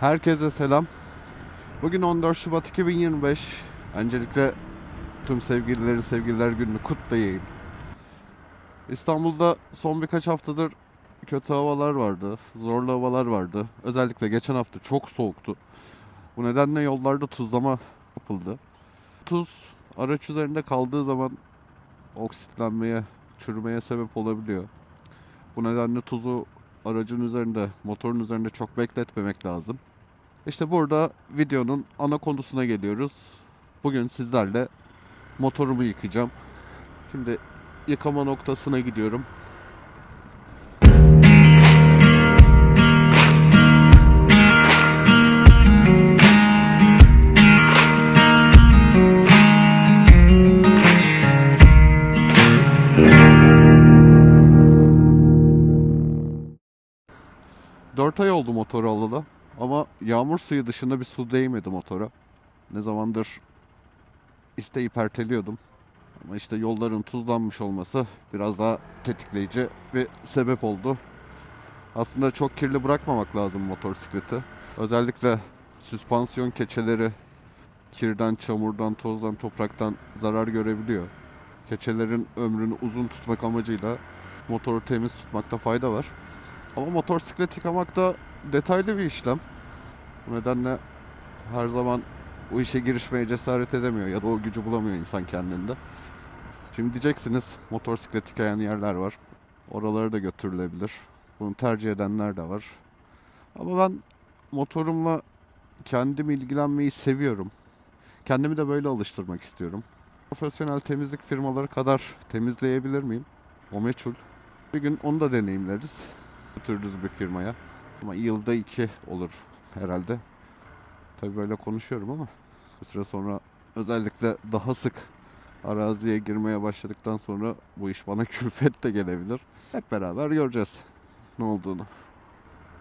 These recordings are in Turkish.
Herkese selam. Bugün 14 Şubat 2025. Öncelikle tüm sevgililerin sevgililer gününü kutlayayım. İstanbul'da son birkaç haftadır kötü havalar vardı, zorlu havalar vardı. Özellikle geçen hafta çok soğuktu. Bu nedenle yollarda tuzlama yapıldı. Tuz araç üzerinde kaldığı zaman oksitlenmeye, çürümeye sebep olabiliyor. Bu nedenle tuzu aracın üzerinde, motorun üzerinde çok bekletmemek lazım. İşte burada videonun ana konusuna geliyoruz. Bugün sizlerle motorumu yıkayacağım. Şimdi yıkama noktasına gidiyorum. Dört ay oldu motoru alalı. Ama yağmur suyu dışında bir su değmedi motora. Ne zamandır isteyip erteliyordum. Ama işte yolların tuzlanmış olması biraz daha tetikleyici bir sebep oldu. Aslında çok kirli bırakmamak lazım motosikleti. Özellikle süspansiyon keçeleri kirden, çamurdan, tozdan, topraktan zarar görebiliyor. Keçelerin ömrünü uzun tutmak amacıyla motoru temiz tutmakta fayda var. Ama motosiklet yıkamak da detaylı bir işlem. Bu nedenle her zaman o işe girişmeye cesaret edemiyor ya da o gücü bulamıyor insan kendinde. Şimdi diyeceksiniz motosiklet yıkayan yerler var. Oralara da götürülebilir. Bunu tercih edenler de var. Ama ben motorumla kendim ilgilenmeyi seviyorum. Kendimi de böyle alıştırmak istiyorum. Profesyonel temizlik firmaları kadar temizleyebilir miyim? O meçhul. Bir gün onu da deneyimleriz. Götürürüz bir firmaya. Ama yılda iki olur herhalde. Tabii böyle konuşuyorum ama bir süre sonra özellikle daha sık araziye girmeye başladıktan sonra bu iş bana külfet de gelebilir. Hep beraber göreceğiz ne olduğunu.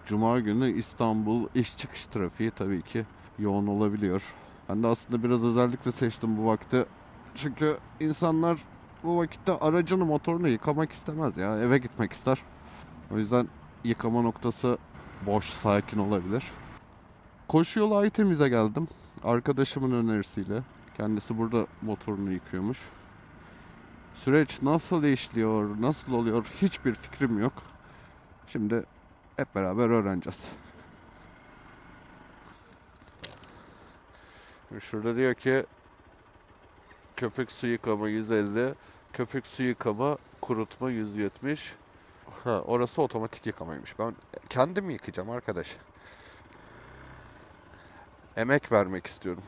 Cuma günü İstanbul iş çıkış trafiği tabii ki yoğun olabiliyor. Ben de aslında biraz özellikle seçtim bu vakti. Çünkü insanlar bu vakitte aracını motorunu yıkamak istemez ya. Eve gitmek ister. O yüzden yıkama noktası boş, sakin olabilir. Koşu yolu Aytemiz'e geldim. Arkadaşımın önerisiyle. Kendisi burada motorunu yıkıyormuş. Süreç nasıl işliyor, nasıl oluyor hiçbir fikrim yok. Şimdi hep beraber öğreneceğiz. Şurada diyor ki köpük su yıkama 150, köpük su yıkama kurutma 170. Ha, orası otomatik yıkamaymış. Ben kendim yıkayacağım arkadaş. Emek vermek istiyorum.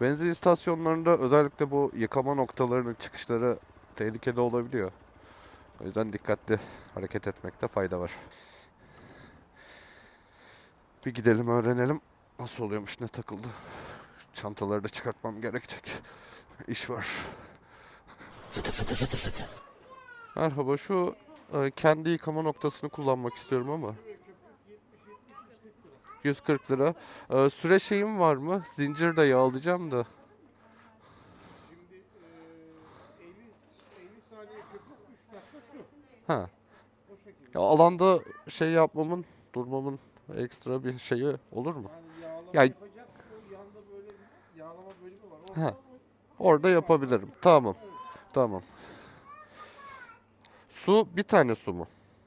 Benzin istasyonlarında özellikle bu yıkama noktalarının çıkışları tehlikeli olabiliyor. O yüzden dikkatli hareket etmekte fayda var. Bir gidelim öğrenelim nasıl oluyormuş ne takıldı. Çantaları da çıkartmam gerekecek. İş var. Merhaba şu kendi yıkama noktasını kullanmak istiyorum ama. 140 lira. E, süre şeyim var mı? Zincir de yağlayacağım da. Şimdi e, 50, 50 saniye köpük 3 dakika su. Ha. O şekilde. Ya alanda şey yapmamın, durmamın ekstra bir şeyi olur mu? Yani yağlama Ya- yapacaksın. O yanda böyle yağlama bölümü var. Orada Ha. Orada yapabilirim. Tamam. Tamam. Su bir tane su mu?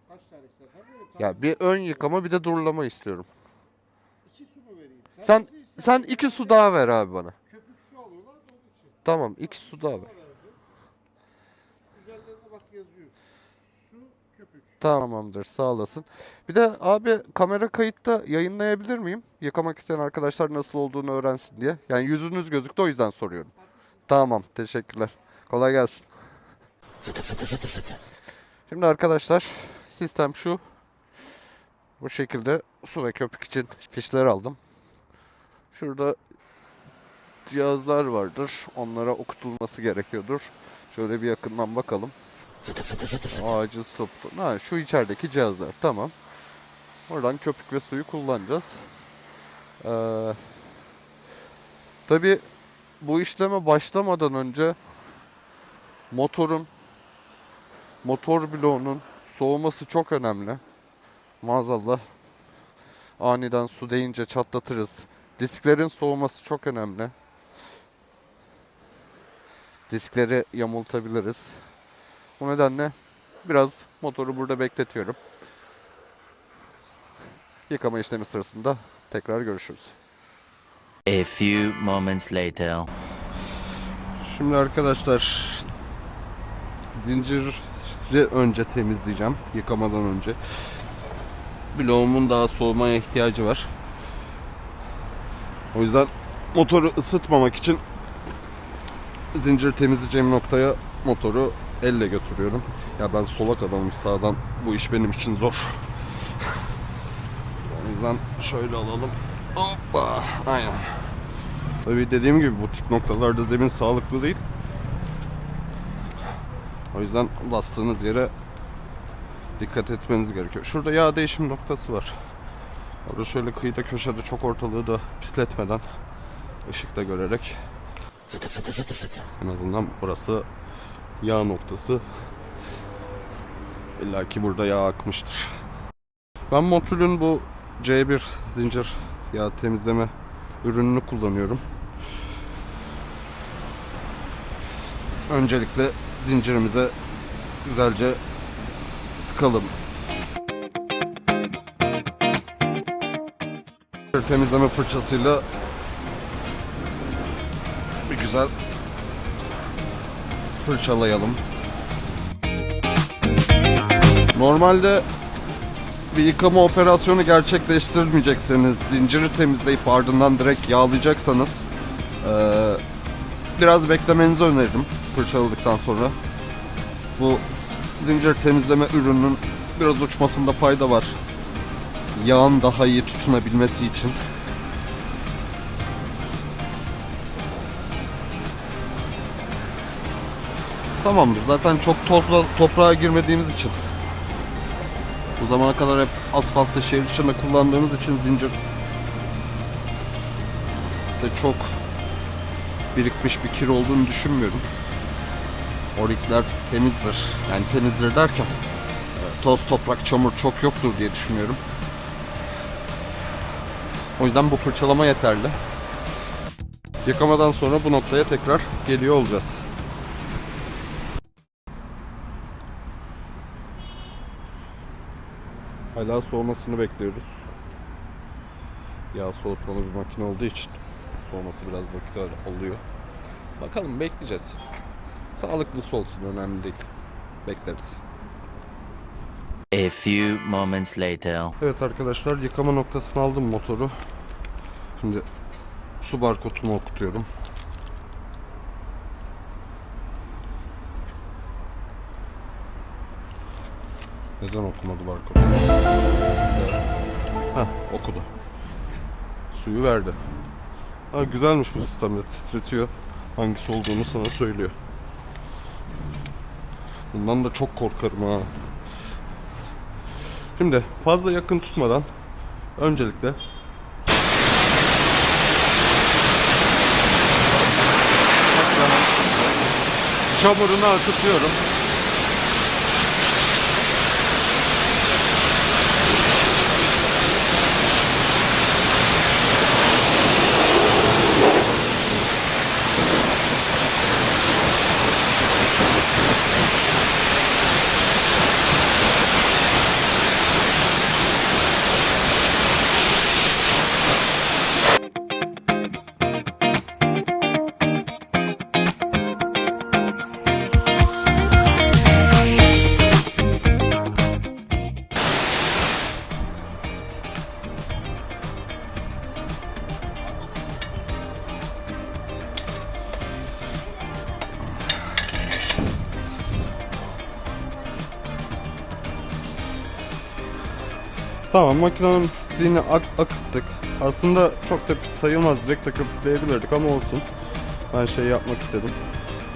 kaç tane istersen. Ya bir ön yıkama bir de durulama istiyorum. İki su mu vereyim? Sen- nasıl istersen Sen iki su daha ver abi bana. Köpük su alıyorlar da onun için. Tamam iki su daha ver. Üzerlerine bak yazıyor. Su köpük. Tamamdır sağ olasın. Bir de abi kamera kayıtta yayınlayabilir miyim? Yıkamak isteyen arkadaşlar nasıl olduğunu öğrensin diye. Yani yüzünüz gözüktü o yüzden soruyorum. Tamam teşekkürler. Kolay gelsin. Şimdi arkadaşlar sistem şu. Bu şekilde su ve köpük için fişler aldım. Şurada cihazlar vardır. Onlara okutulması gerekiyordur. Şöyle bir yakından bakalım. Acil stop. Ha, şu içerideki cihazlar. Tamam. Oradan köpük ve suyu kullanacağız. Ee, tabii bu işleme başlamadan önce motorun motor bloğunun soğuması çok önemli. Maazallah Aniden su değince çatlatırız. Disklerin soğuması çok önemli. Diskleri yamultabiliriz. Bu nedenle biraz motoru burada bekletiyorum. Yıkama işlemi sırasında tekrar görüşürüz. A few moments later. Şimdi arkadaşlar zinciri önce temizleyeceğim yıkamadan önce. Bloğumun daha soğumaya ihtiyacı var. O yüzden motoru ısıtmamak için zincir temizleyeceğim noktaya motoru elle götürüyorum. Ya ben solak adamım sağdan bu iş benim için zor. o yüzden şöyle alalım. Hoppa. Aynen. Tabii dediğim gibi bu tip noktalarda zemin sağlıklı değil. O yüzden bastığınız yere dikkat etmeniz gerekiyor. Şurada yağ değişim noktası var. Orada şöyle kıyıda köşede çok ortalığı da pisletmeden ışıkta görerek en azından burası yağ noktası. İlla ki burada yağ akmıştır. Ben Motul'ün bu C1 zincir yağ temizleme ürününü kullanıyorum. Öncelikle zincirimize güzelce sıkalım. Temizleme fırçasıyla bir güzel fırçalayalım. Normalde bir yıkama operasyonu gerçekleştirmeyecekseniz, zinciri temizleyip ardından direkt yağlayacaksanız eee, biraz beklemenizi öneririm fırçaladıktan sonra. Bu zincir temizleme ürününün biraz uçmasında fayda var. Yağın daha iyi tutunabilmesi için. Tamamdır. Zaten çok tozla toprağa girmediğimiz için. Bu zamana kadar hep asfaltta şehir dışında kullandığımız için zincir de çok birikmiş bir kir olduğunu düşünmüyorum. Orikler temizdir. Yani temizdir derken e, toz, toprak, çamur çok yoktur diye düşünüyorum. O yüzden bu fırçalama yeterli. Yıkamadan sonra bu noktaya tekrar geliyor olacağız. Hala soğumasını bekliyoruz. Yağ soğutmalı bir makine olduğu için soğuması biraz vakit al- alıyor. Bakalım bekleyeceğiz. Sağlıklısı olsun önemli değil. Bekleriz. A few moments later. Evet arkadaşlar yıkama noktasına aldım motoru. Şimdi su barkodumu okutuyorum. Neden okumadı barkodu? Heh okudu. Suyu verdi. Ha güzelmiş bu sistemde titretiyor. Hangisi olduğunu sana söylüyor. Bundan da çok korkarım ha. Şimdi fazla yakın tutmadan öncelikle çamurunu akıtıyorum. Tamam makinenin pisliğini ak- akıttık. Aslında çok da pis sayılmaz. Direkt takıplayabilirdik ama olsun. Ben şey yapmak istedim.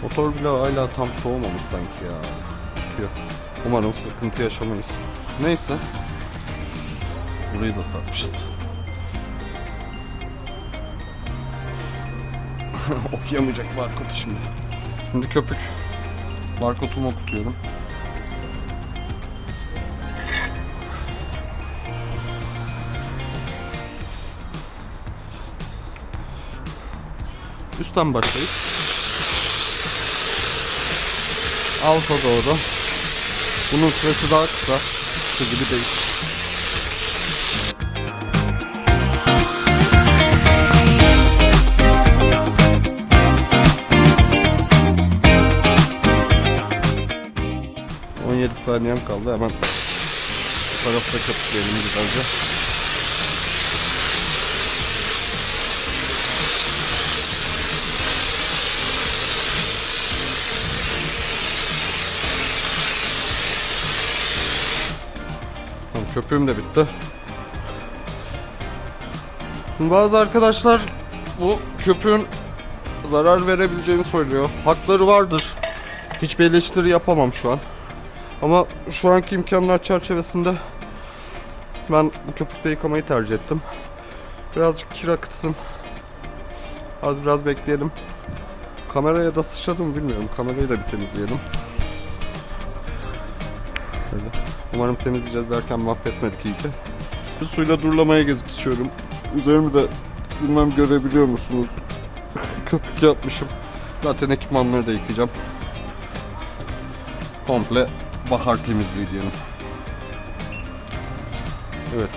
Motor bile hala tam soğumamış sanki ya. Tutuyor. Umarım sıkıntı yaşamayız. Neyse. Burayı da satmışız. Okuyamayacak barkodu şimdi. Şimdi köpük. Barkodumu okutuyorum. Üstten başlayıp alta doğru. Bunun süresi daha kısa. Şu gibi değil. ...17 saniyem kaldı hemen... ...bu tarafta kapatlayalım. Tamam köpüğüm de bitti. Bazı arkadaşlar bu köpüğün zarar verebileceğini söylüyor. Hakları vardır. Hiçbir eleştiri yapamam şu an. Ama şu anki imkanlar çerçevesinde ben bu köpükle yıkamayı tercih ettim. Birazcık kir akıtsın. Az biraz bekleyelim. Kameraya da sıçradı mı bilmiyorum. Kamerayı da bir temizleyelim. Böyle. Umarım temizleyeceğiz derken mahvetmedik iyi ki. Bir suyla durulamaya geçiyorum. Üzerimi de bilmem görebiliyor musunuz? Köpük yapmışım. Zaten ekipmanları da yıkayacağım. Komple bahar temizliği diyelim. Evet.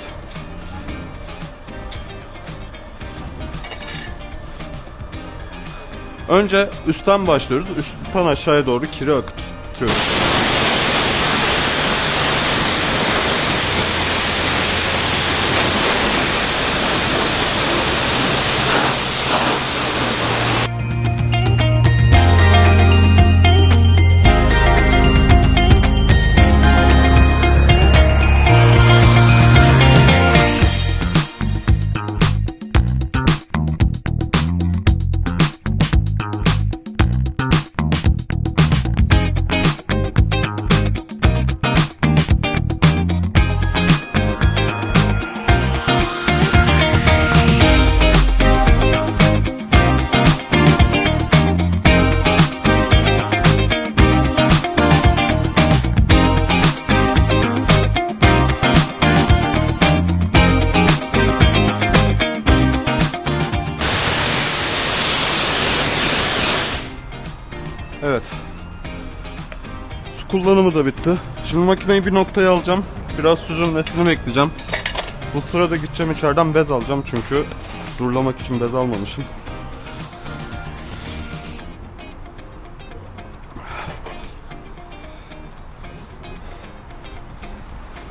Önce üstten başlıyoruz. Üstten aşağıya doğru kiri akıtıyoruz. Kullanımı da bitti. Şimdi makineyi bir noktaya alacağım. Biraz süzülmesini bekleyeceğim. Bu sırada gideceğim içeriden bez alacağım çünkü durulamak için bez almamışım.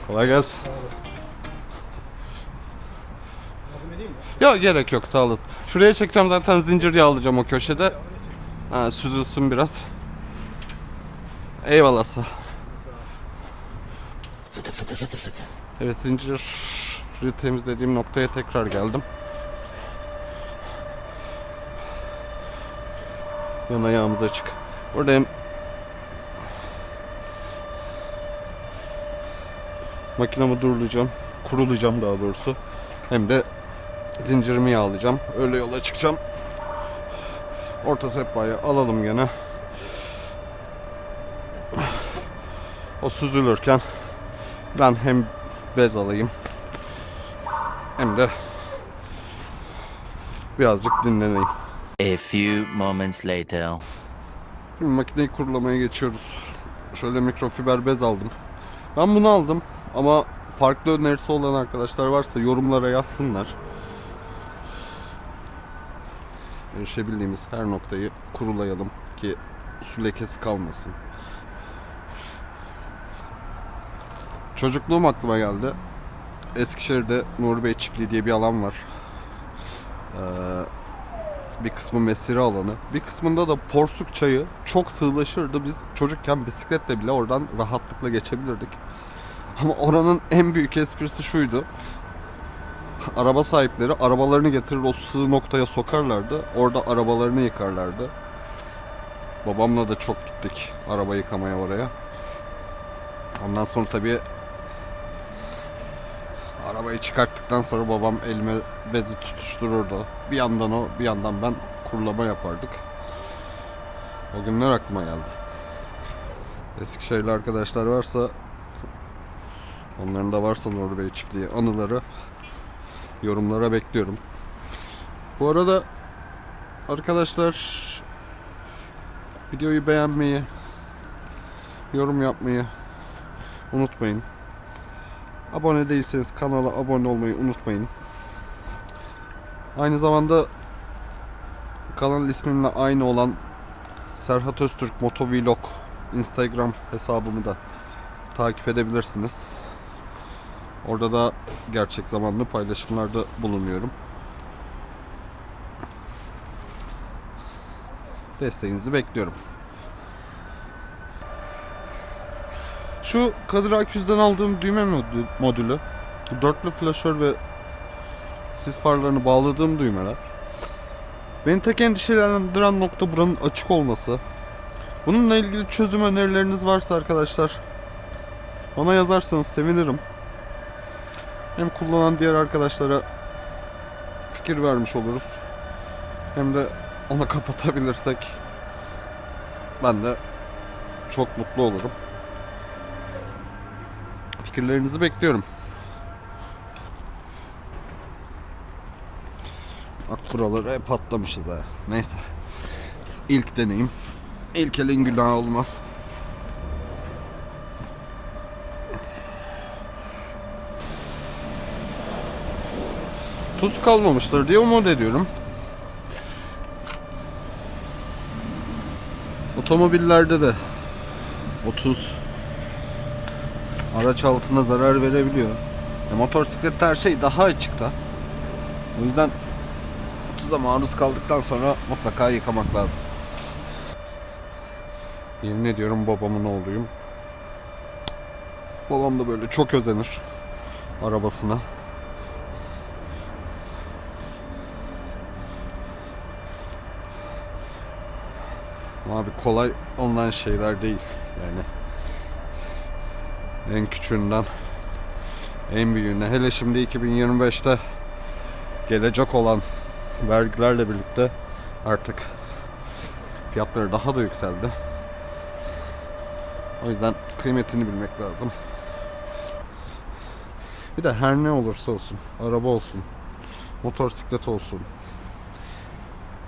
Kolay gelsin. Yok gerek yok sağ olasın. Şuraya çekeceğim zaten zincir yağlayacağım o köşede. Ha, süzülsün biraz. Eyvallah sağ ol. Evet zinciri temizlediğim noktaya tekrar geldim. Yan ayağımız açık. Burada hem makinamı durulayacağım, kurulayacağım daha doğrusu. Hem de zincirimi yağlayacağım. Öyle yola çıkacağım. Orta sehpayı alalım gene. O süzülürken ben hem bez alayım hem de birazcık dinleneyim. A few moments later. Şimdi makineyi kurulamaya geçiyoruz. Şöyle mikrofiber bez aldım. Ben bunu aldım ama farklı önerisi olan arkadaşlar varsa yorumlara yazsınlar. Erişebildiğimiz her noktayı kurulayalım ki su lekesi kalmasın. Çocukluğum aklıma geldi. Eskişehir'de Nuri Bey Çiftliği diye bir alan var. Ee, bir kısmı mesire alanı. Bir kısmında da porsuk çayı çok sığlaşırdı. Biz çocukken bisikletle bile oradan rahatlıkla geçebilirdik. Ama oranın en büyük esprisi şuydu. Araba sahipleri arabalarını getirir o sığ noktaya sokarlardı. Orada arabalarını yıkarlardı. Babamla da çok gittik araba yıkamaya oraya. Ondan sonra tabii arabayı çıkarttıktan sonra babam elime bezi tutuştururdu. Bir yandan o, bir yandan ben kurulama yapardık. O günler aklıma geldi. Eskişehirli arkadaşlar varsa onların da varsa Nuri Bey çiftliği anıları yorumlara bekliyorum. Bu arada Arkadaşlar videoyu beğenmeyi, yorum yapmayı unutmayın. Abone değilseniz kanala abone olmayı unutmayın. Aynı zamanda kanal ismimle aynı olan Serhat Öztürk Motovlog Instagram hesabımı da takip edebilirsiniz. Orada da gerçek zamanlı paylaşımlarda bulunuyorum. Desteğinizi bekliyorum. Şu Kadir A200'den aldığım düğme modü- modülü, dörtlü flaşör ve sis farlarını bağladığım düğmeler. Beni tek endişelendiren nokta buranın açık olması. Bununla ilgili çözüm önerileriniz varsa arkadaşlar bana yazarsanız sevinirim. Hem kullanan diğer arkadaşlara fikir vermiş oluruz. Hem de onu kapatabilirsek ben de çok mutlu olurum. Fikirlerinizi bekliyorum. Bak buraları hep patlamışız ha. Neyse. İlk deneyim. İlk elin günahı olmaz. Tuz kalmamıştır diye umut ediyorum. Otomobillerde de o tuz araç altına zarar verebiliyor. E, motosiklette her şey daha açıkta. O yüzden tuza maruz kaldıktan sonra mutlaka yıkamak lazım. Yemin ediyorum babamın oğluyum. Babam da böyle çok özenir arabasına. Abi kolay olan şeyler değil yani. En küçüğünden en büyüğüne hele şimdi 2025'te gelecek olan vergilerle birlikte artık fiyatları daha da yükseldi. O yüzden kıymetini bilmek lazım. Bir de her ne olursa olsun, araba olsun, motosiklet olsun,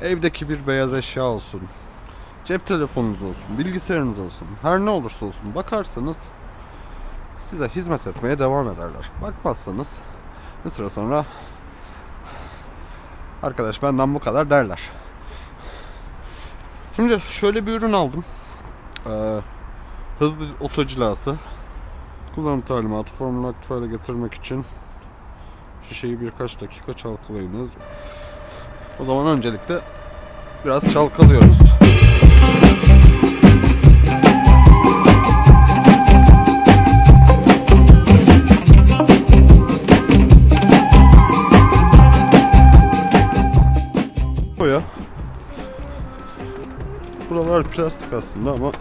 evdeki bir beyaz eşya olsun, cep telefonunuz olsun, bilgisayarınız olsun, her ne olursa olsun bakarsanız size hizmet etmeye devam ederler. Bakmazsanız bir süre sonra arkadaş benden bu kadar derler. Şimdi şöyle bir ürün aldım. Ee, hızlı otocilası. Kullanım talimatı formülü aktif hale getirmek için şişeyi birkaç dakika çalkalayınız. O zaman öncelikle biraz çalkalıyoruz. Buralar plastik aslında ama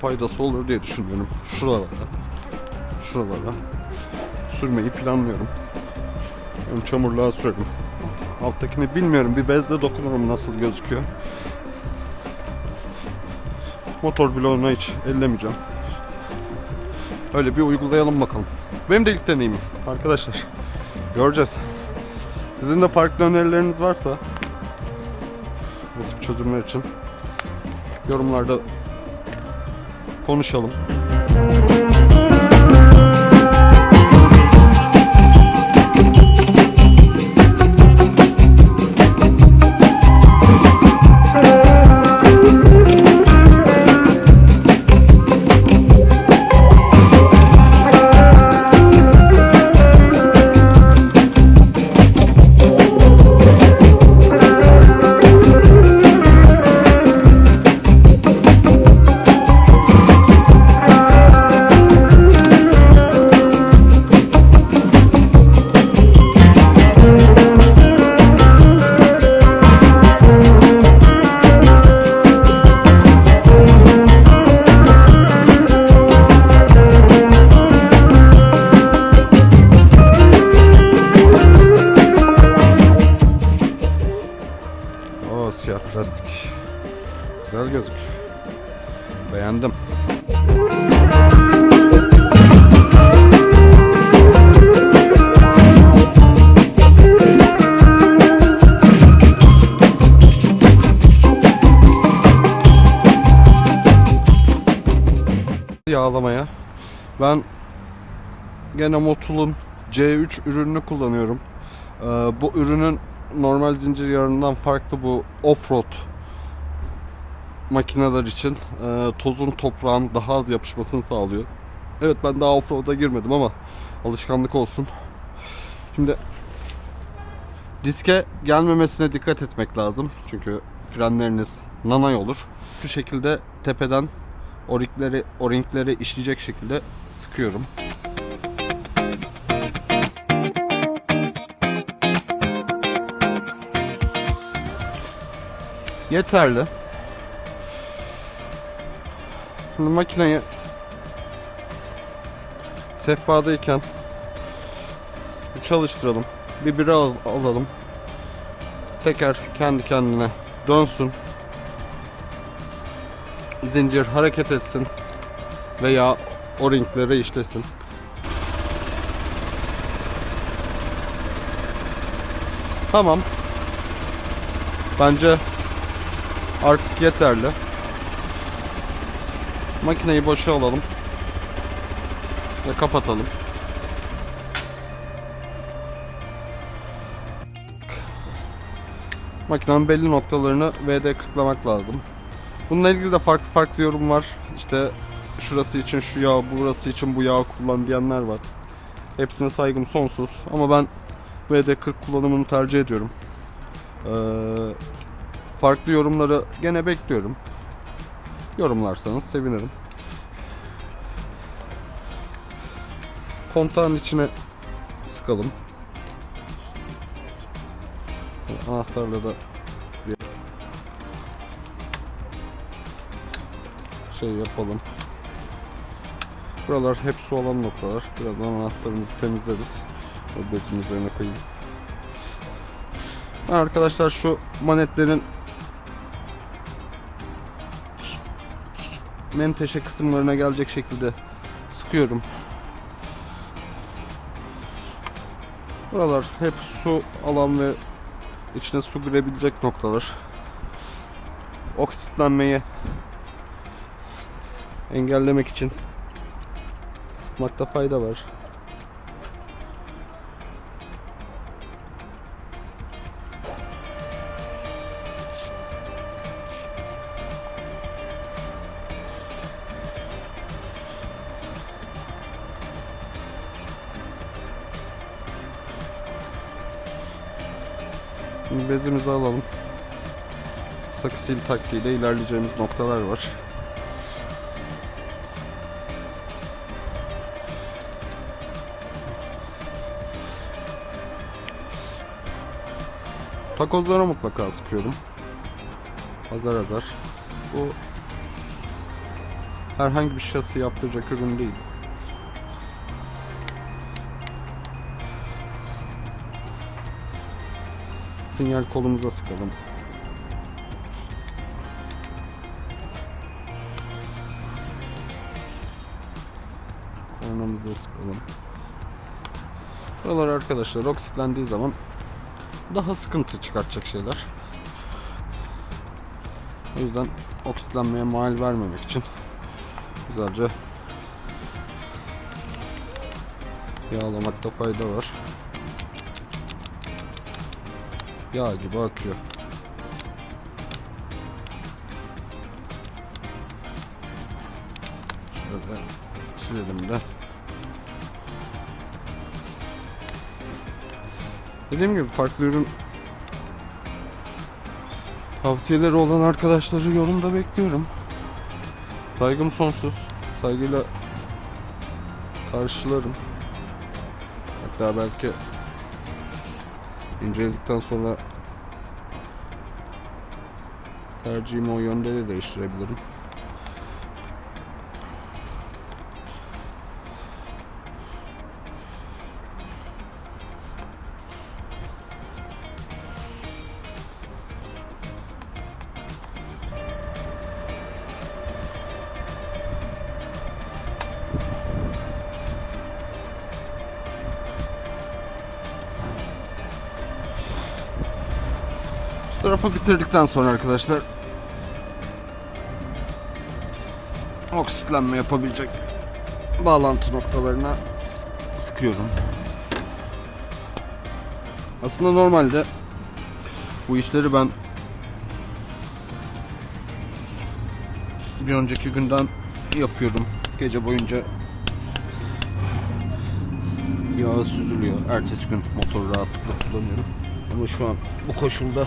faydası olur diye düşünüyorum. Şuralara, şuralara sürmeyi planlıyorum. Ön çamurluğa sürerim. Alttakini bilmiyorum. Bir bezle dokunurum nasıl gözüküyor. Motor bloğuna hiç ellemeyeceğim. Öyle bir uygulayalım bakalım. Benim de ilk deneyimim arkadaşlar. Göreceğiz. Sizin de farklı önerileriniz varsa bu tip çözümler için yorumlarda konuşalım. Yağlamaya. Ben gene Motul'un C3 ürününü kullanıyorum. Ee, bu ürünün normal zincir yağından farklı bu offroad makineler için e, tozun toprağın daha az yapışmasını sağlıyor. Evet ben daha offroad'a girmedim ama alışkanlık olsun. Şimdi diske gelmemesine dikkat etmek lazım. Çünkü frenleriniz nanay olur. Şu şekilde tepeden o-ringleri, o-ringleri işleyecek şekilde sıkıyorum. Yeterli. Şimdi makineyi sehpadayken çalıştıralım. Bir bira al- alalım. Teker kendi kendine dönsün. Zincir hareket etsin veya o ringlere işlesin. Tamam. Bence artık yeterli. Makineyi boşa alalım ve kapatalım. Makinenin belli noktalarını VD kırklamak lazım. Bununla ilgili de farklı farklı yorum var. İşte şurası için şu yağ, burası için bu yağ kullan diyenler var. Hepsine saygım sonsuz. Ama ben VD40 kullanımını tercih ediyorum. Ee, farklı yorumları gene bekliyorum. Yorumlarsanız sevinirim. Kontağın içine sıkalım. Anahtarla da şey yapalım. Buralar hep su alan noktalar. Birazdan anahtarımızı temizleriz. O bezin üzerine koyayım. Arkadaşlar şu manetlerin menteşe kısımlarına gelecek şekilde sıkıyorum. Buralar hep su alan ve içine su girebilecek noktalar. Oksitlenmeyi engellemek için sıkmakta fayda var. Şimdi bezimizi alalım. Sakı sil taktiğiyle ilerleyeceğimiz noktalar var. Takozlara mutlaka sıkıyorum. Azar azar. Bu herhangi bir şasi yaptıracak ürün değil. Sinyal kolumuza sıkalım. Kornamıza sıkalım. Buralar arkadaşlar oksitlendiği zaman daha sıkıntı çıkartacak şeyler. O yüzden oksitlenmeye mal vermemek için güzelce yağlamakta fayda var. Yağ gibi akıyor. Şöyle silelim de. Dediğim gibi farklı ürün tavsiyeleri olan arkadaşları yorumda bekliyorum. Saygım sonsuz. Saygıyla karşılarım. Hatta belki inceledikten sonra tercihimi o yönde de değiştirebilirim. Tarafı bitirdikten sonra arkadaşlar oksitlenme yapabilecek bağlantı noktalarına sıkıyorum. Aslında normalde bu işleri ben bir önceki günden yapıyorum. Gece boyunca yağ süzülüyor. Ertesi gün motoru rahatlıkla kullanıyorum. Ama şu an bu koşulda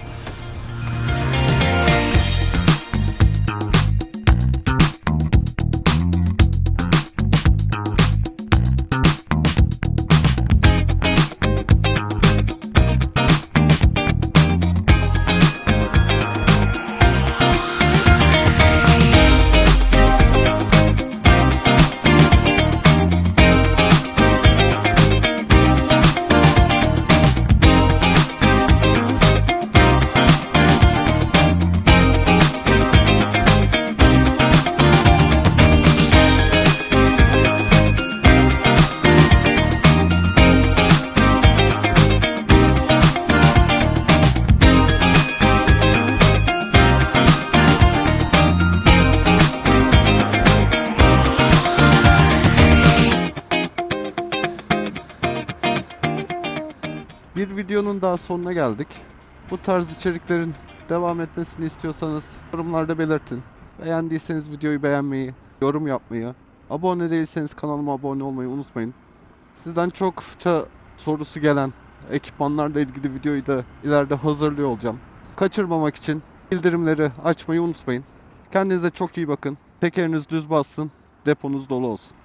Daha sonuna geldik. Bu tarz içeriklerin devam etmesini istiyorsanız yorumlarda belirtin. Beğendiyseniz videoyu beğenmeyi, yorum yapmayı, abone değilseniz kanalıma abone olmayı unutmayın. Sizden çokça sorusu gelen ekipmanlarla ilgili videoyu da ileride hazırlıyor olacağım. Kaçırmamak için bildirimleri açmayı unutmayın. Kendinize çok iyi bakın. Tekeriniz düz bassın, deponuz dolu olsun.